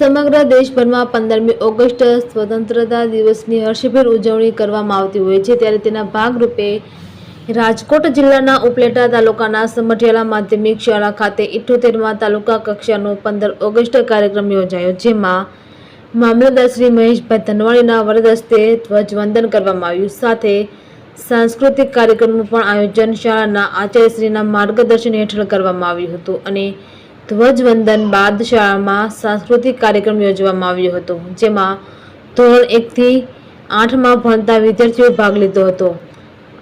સમગ્ર દેશભરમાં પંદરમી ઓગસ્ટ સ્વતંત્રતા દિવસની હર્ષભેર ઉજવણી કરવામાં આવતી હોય છે, ત્યારે તેના ભાગરૂપે રાજકોટ જિલ્લાના ઉપલેટા તાલુકાના સમઢિયાલા માધ્યમિક શાળા ખાતે ઇઠ્ઠોતેરમાં તાલુકા કક્ષાનો પંદર ઓગસ્ટ કાર્યક્રમ યોજાયો, જેમાં મામલતદાર શ્રી મહેશભાઈ ધનવાણીના વરદસ્તે ધ્વજવંદન કરવામાં આવ્યું. સાથે સાંસ્કૃતિક કાર્યક્રમનું પણ આયોજન શાળાના આચાર્યશ્રીના માર્ગદર્શન હેઠળ કરવામાં આવ્યું હતું અને ધ્વજવંદન બાદ શાળામાં સાંસ્કૃતિક કાર્યક્રમ યોજવામાં આવ્યો હતો, જેમાં ધોરણ એકથી આઠમાં ભણતા વિદ્યાર્થીઓએ ભાગ લીધો હતો.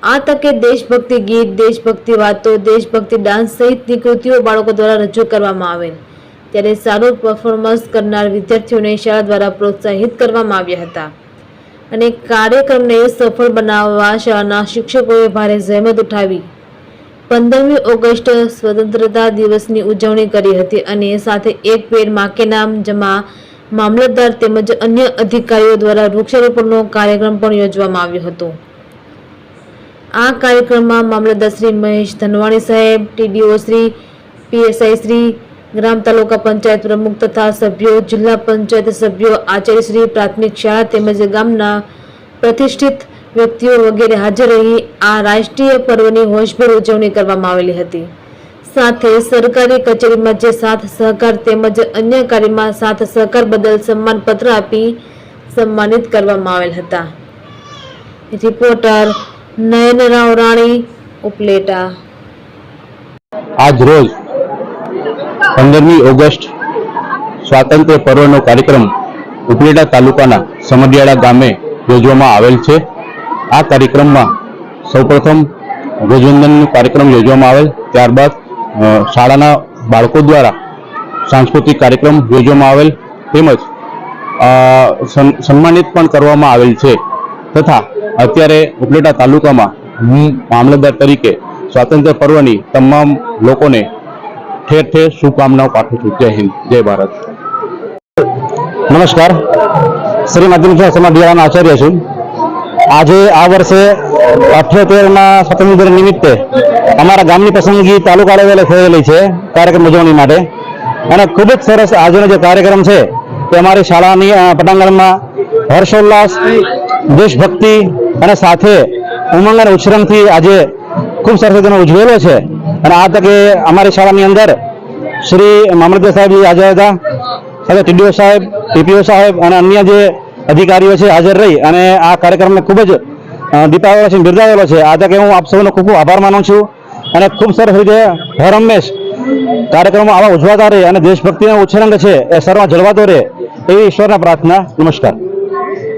આ તકે દેશભક્તિ ગીત, દેશભક્તિ વાતો, દેશભક્તિ ડાન્સ સહિતની કૃતિઓ બાળકો દ્વારા રજૂ કરવામાં આવેલ. ત્યારે સારું પરફોર્મન્સ કરનાર વિદ્યાર્થીઓને શાળા દ્વારા પ્રોત્સાહિત કરવામાં આવ્યા હતા. અને કાર્યક્રમને સફળ બનાવવા શાળાના શિક્ષકોએ ભારે જહેમત ઉઠાવી. પંદરમી ઓગસ્ટ સ્વતંત્રતા દિવસની ઉજવણી કરી હતી અને સાથે એક પેડ માકે જમા મામલતદાર તેમજ અન્ય અધિકારીઓ દ્વારા વૃક્ષારોપણનો કાર્યક્રમ પણ યોજવામાં આવ્યો હતો. આ કાર્યક્રમમાં મામલતદાર શ્રી મહેશ ધનવાણી સાહેબ, ટીડીઓ શ્રી, પીએસઆઈ શ્રી, ગ્રામ તાલુકા પંચાયત પ્રમુખ તથા સભ્યો, જિલ્લા પંચાયત સભ્યો, આચાર્ય શ્રી પ્રાથમિક શાળા તેમજ ગામના પ્રતિષ્ઠિત વ્યક્તિઓ વગેરે હાજર રહી આ રાષ્ટ્રીય પર્વની હોશભેર ઉજવણી કરવામાં આવેલી હતી. સાથે સરકારી કચેરીમાં જે સાથ સહકાર તેમજ અન્ય કાર્યમાં સાથ સહકાર બદલ સન્માનપત્ર આપી સન્માનિત કરવામાં આવેલ હતા. રિપોર્ટર નયનરાવ રાણી, ઉપલેટા. આજ રોજ પંદરમી ઓગસ્ટ સ્વાતંત્ર્ય પર્વનો કાર્યક્રમ ઉપલેટા તાલુકાના સમઢિયાળા ગામે યોજવામાં આવેલ છે. આ કાર્યક્રમમાં સૌપ્રથમ ધ્વજવંદનનો કાર્યક્રમ યોજવામાં આવેલ. ત્યારબાદ શાળાના બાળકો દ્વારા સાંસ્કૃતિક કાર્યક્રમ યોજવામાં આવેલ. તેમજ સન્માનિત પણ કરવામાં આવેલ છે. તથા, અત્યારે ઉપલેટા તાલુકામાં હું મામલતદાર તરીકે સ્વાતંત્ર્ય પર્વની તમામ લોકોને ઠેર ઠેર શુભકામનાઓ પાઠવું છું. જય હિન્દ, જય ભારત. નમસ્કાર. શ્રી માધ્યમ સમાજ સમાધિયાના આચાર્ય છું. આજે આ વર્ષે અઠ્યોતેરના સ્વતંત્ર નિમિત્તે અમારા ગામની પસંદગી તાલુકા લેવલે થયેલી છે કાર્યક્રમ ઉજવણી માટે. અને ખૂબ જ સરસ આજનો જે કાર્યક્રમ છે તે અમારી શાળાની પટાંગણમાં હર્ષોલ્લાસ, દેશભક્તિ અને સાથે ઉમંગ અને ઉછરણથી આજે ખૂબ સરસ રીતે ઉજવેલો છે. અને આ તકે અમારી શાળાની અંદર શ્રી મામલતદાર સાહેબ હાજર હતા, સાથે ટીડીઓ સાહેબ પીપીઓ સાહેબ અને અન્ય જે અધિકારીઓ છે હાજર રહી અને આ કાર્યક્રમને ખૂબ જ દીપાવેલો છે, બિરદાવેલો છે. આ તકે હું આપ સૌનો ખૂબ આભાર માનું છું અને ખૂબ સરસ રીતે હરહંમેશ કાર્યક્રમો આવા ઉજવાતા રહે અને દેશભક્તિનો ઉછરંગ છે એ સર્વ જળવાતો રહે એવી ઈશ્વરના પ્રાર્થના. નમસ્કાર.